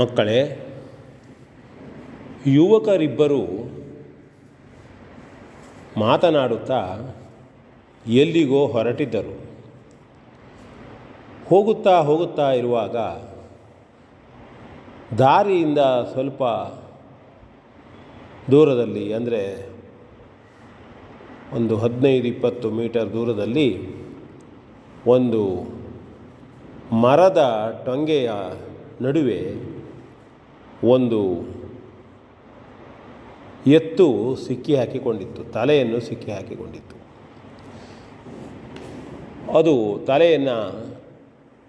ಮಕ್ಕಳೇ, ಯುವಕರಿಬ್ಬರು ಮಾತನಾಡುತ್ತಾ ಎಲ್ಲಿಗೋ ಹೊರಟಿದ್ದರು. ಹೋಗುತ್ತಾ ಹೋಗುತ್ತಾ ಇರುವಾಗ ದಾರಿಯಿಂದ ಸ್ವಲ್ಪ ದೂರದಲ್ಲಿ, ಅಂದರೆ ಒಂದು ಹದಿನೈದು ಇಪ್ಪತ್ತು ಮೀಟರ್ ದೂರದಲ್ಲಿ ಒಂದು ಮರದ ಟೊಂಗೆಯ ನಡುವೆ ಒಂದು ಎತ್ತು ಸಿಕ್ಕಿ ಹಾಕಿಕೊಂಡಿತ್ತು, ತಲೆಯನ್ನು ಸಿಕ್ಕಿ ಹಾಕಿಕೊಂಡಿತ್ತು. ಅದು ತಲೆಯನ್ನು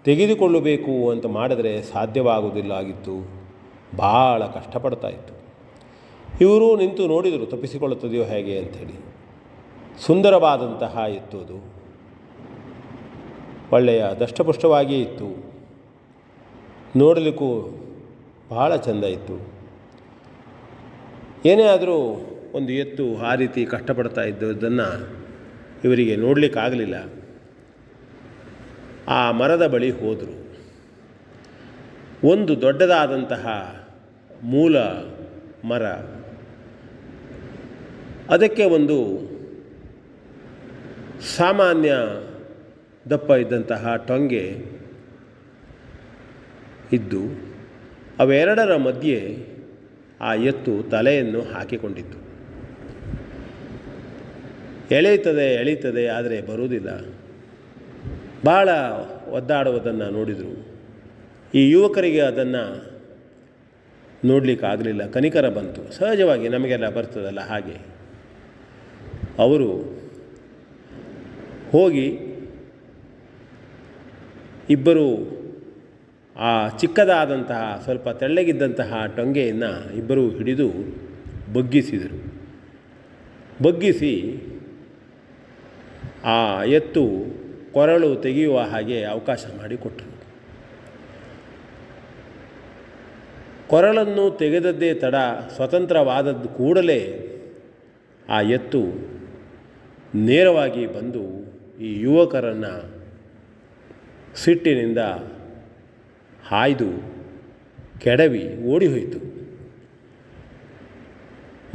ತೆಗೆದುಕೊಳ್ಳಬೇಕು ಅಂತ ಮಾಡಿದರೆ ಸಾಧ್ಯವಾಗುವುದಿಲ್ಲ ಆಗಿತ್ತು. ಭಾಳ ಕಷ್ಟಪಡ್ತಾ ಇತ್ತು. ಇವರು ನಿಂತು ನೋಡಿದರು, ತಪ್ಪಿಸಿಕೊಳ್ಳುತ್ತದೆಯೋ ಹೇಗೆ ಅಂಥೇಳಿ ಸುಂದರವಾದಂತಹ ಎತ್ತು ಅದು. ಒಳ್ಳೆಯ ದಷ್ಟಪುಷ್ಟವಾಗಿಯೇ ಇತ್ತು. ನೋಡಲಿಕ್ಕೂ ಬಹಳ ಚೆಂದ ಇತ್ತು. ಏನೇ ಆದರೂ ಒಂದು ಎತ್ತು ಆ ರೀತಿ ಕಷ್ಟಪಡ್ತಾ ಇದ್ದದ್ದನ್ನು ಇವರಿಗೆ ನೋಡಲಿಕ್ಕಾಗಲಿಲ್ಲ. ಆ ಮರದ ಬಳಿ ಹೋದರು. ಒಂದು ದೊಡ್ಡದಾದಂತಹ ಮೂಲ ಮರ. ಅದಕ್ಕೆ ಒಂದು ಸಾಮಾನ್ಯ ದಪ್ಪ ಇದ್ದಂತಹ ಟೊಂಗೆ ಇದ್ದು ಅವೆರಡರ ಮಧ್ಯೆ ಆ ಎತ್ತು ತಲೆಯನ್ನು ಹಾಕಿಕೊಂಡಿತ್ತು. ಎಳೆಯುತ್ತದೆ ಎಳೀತದೆ ಆದರೆ ಬರುವುದಿಲ್ಲ. ಭಾಳ ಒದ್ದಾಡುವುದನ್ನು ನೋಡಿದರು. ಈ ಯುವಕರಿಗೆ ಅದನ್ನು ನೋಡಲಿಕ್ಕಾಗಲಿಲ್ಲ. ಕನಿಕರ ಬಂತು. ಸಹಜವಾಗಿ ನಮಗೆಲ್ಲ ಬರ್ತದಲ್ಲ ಹಾಗೆ. ಅವರು ಹೋಗಿ ಇಬ್ಬರು ಆ ಚಿಕ್ಕದಾದಂತಹ, ಸ್ವಲ್ಪ ತೆಳ್ಳಗಿದ್ದಂತಹ ಟೊಂಗೆಯನ್ನು ಇಬ್ಬರು ಹಿಡಿದು ಬಗ್ಗಿಸಿದರು. ಬಗ್ಗಿಸಿ ಆ ಎತ್ತು ಕೊರಳು ತೆಗೆಯುವ ಹಾಗೆ ಅವಕಾಶ ಮಾಡಿಕೊಟ್ಟರು ಕೊರಳನ್ನು ತೆಗೆದದ್ದೇ ತಡ ಸ್ವತಂತ್ರವಾದದ್ದು ಕೂಡಲೇ ಆ ಎತ್ತು ನೇರವಾಗಿ ಬಂದು ಈ ಯುವಕರನ್ನು ಸಿಟ್ಟಿನಿಂದ ಹಾಯ್ದು ಕೆಡವಿ ಓಡಿ ಹೋಯಿತು.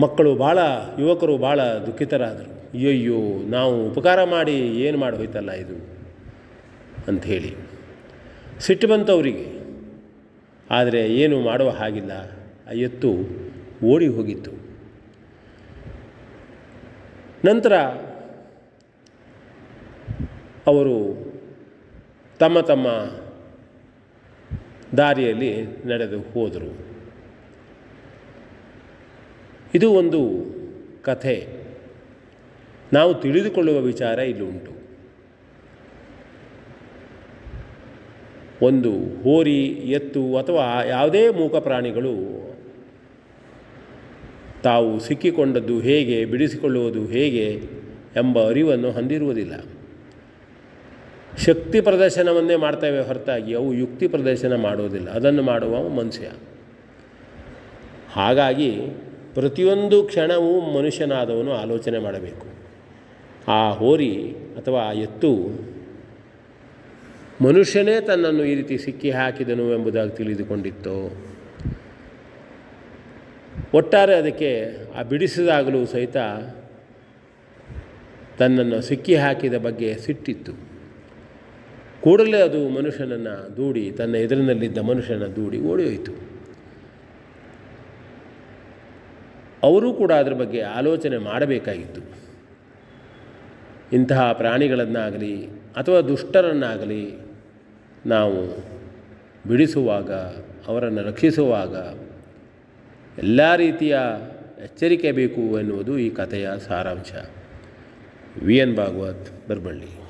ಮಕ್ಕಳು ಭಾಳ ಯುವಕರು ಭಾಳ ದುಃಖಿತರಾದರು. ಅಯ್ಯಯ್ಯೋ, ನಾವು ಉಪಕಾರ ಮಾಡಿ ಏನು ಮಾಡಿ ಹೋಯ್ತಲ್ಲ ಇದು? ಅಂಥೇಳಿ ಸಿಟ್ಟು ಬಂತವರಿಗೆ ಆದರೆ ಏನು ಮಾಡುವ ಹಾಗಿಲ್ಲ. ಆ ಎತ್ತು ಓಡಿ ಹೋಗಿತ್ತು. ನಂತರ ಅವರು ತಮ್ಮ ತಮ್ಮ ದಾರಿಯಲ್ಲಿ ನಡೆದು ಹೋದರು. ಇದು ಒಂದು ಕಥೆ. ನಾವು ತಿಳಿದುಕೊಳ್ಳುವ ವಿಚಾರ ಇಲ್ಲಿ ಉಂಟು. ಒಂದು ಹೋರಿ, ಎತ್ತು ಅಥವಾ ಯಾವುದೇ ಮೂಕ ಪ್ರಾಣಿಗಳು ತಾವು ಸಿಕ್ಕಿಕೊಂಡದ್ದು ಹೇಗೆ, ಬಿಡಿಸಿಕೊಳ್ಳುವುದು ಹೇಗೆ ಎಂಬ ಅರಿವನ್ನು ಹೊಂದಿರುವುದಿಲ್ಲ. ಶಕ್ತಿ ಪ್ರದರ್ಶನವನ್ನೇ ಮಾಡ್ತೇವೆ ಹೊರತಾಗಿ ಅವು ಯುಕ್ತಿ ಪ್ರದರ್ಶನ ಮಾಡುವುದಿಲ್ಲ ಅದನ್ನು ಮಾಡುವ ಮನುಷ್ಯ. ಹಾಗಾಗಿ ಪ್ರತಿಯೊಂದು ಕ್ಷಣವೂ ಮನುಷ್ಯನಾದವನು ಆಲೋಚನೆ ಮಾಡಬೇಕು. ಆ ಹೋರಿ ಅಥವಾ ಆ ಎತ್ತು ಮನುಷ್ಯನೇ ತನ್ನನ್ನು ಈ ರೀತಿ ಸಿಕ್ಕಿ ಹಾಕಿದನು ಎಂಬುದಾಗಿ ತಿಳಿದುಕೊಂಡಿತ್ತು, ಒಟ್ಟಾರೆ ಅದಕ್ಕೆ ಆ ಬಿಡಿಸಿದಾಗಲೂ ಸಹಿತ ತನ್ನನ್ನು ಸಿಕ್ಕಿ ಹಾಕಿದ ಬಗ್ಗೆ ಸಿಟ್ಟಿತ್ತು. ಕೂಡಲೇ ಅದು ಮನುಷ್ಯನನ್ನು ದೂಡಿ, ತನ್ನ ಎದುರಿನಲ್ಲಿದ್ದ ಮನುಷ್ಯನ ದೂಡಿ ಓಡಿ ಹೋಯಿತು ಅವರೂ ಕೂಡ ಅದರ ಬಗ್ಗೆ ಆಲೋಚನೆ ಮಾಡಬೇಕಾಗಿತ್ತು. ಇಂತಹ ಪ್ರಾಣಿಗಳನ್ನಾಗಲಿ ಅಥವಾ ದುಷ್ಟರನ್ನಾಗಲಿ ನಾವು ಬಿಡಿಸುವಾಗ, ಅವರನ್ನು ರಕ್ಷಿಸುವಾಗ ಎಲ್ಲ ರೀತಿಯ ಎಚ್ಚರಿಕೆ ಬೇಕು ಎನ್ನುವುದು ಈ ಕಥೆಯ ಸಾರಾಂಶ. V N Bhagwat, Barballi.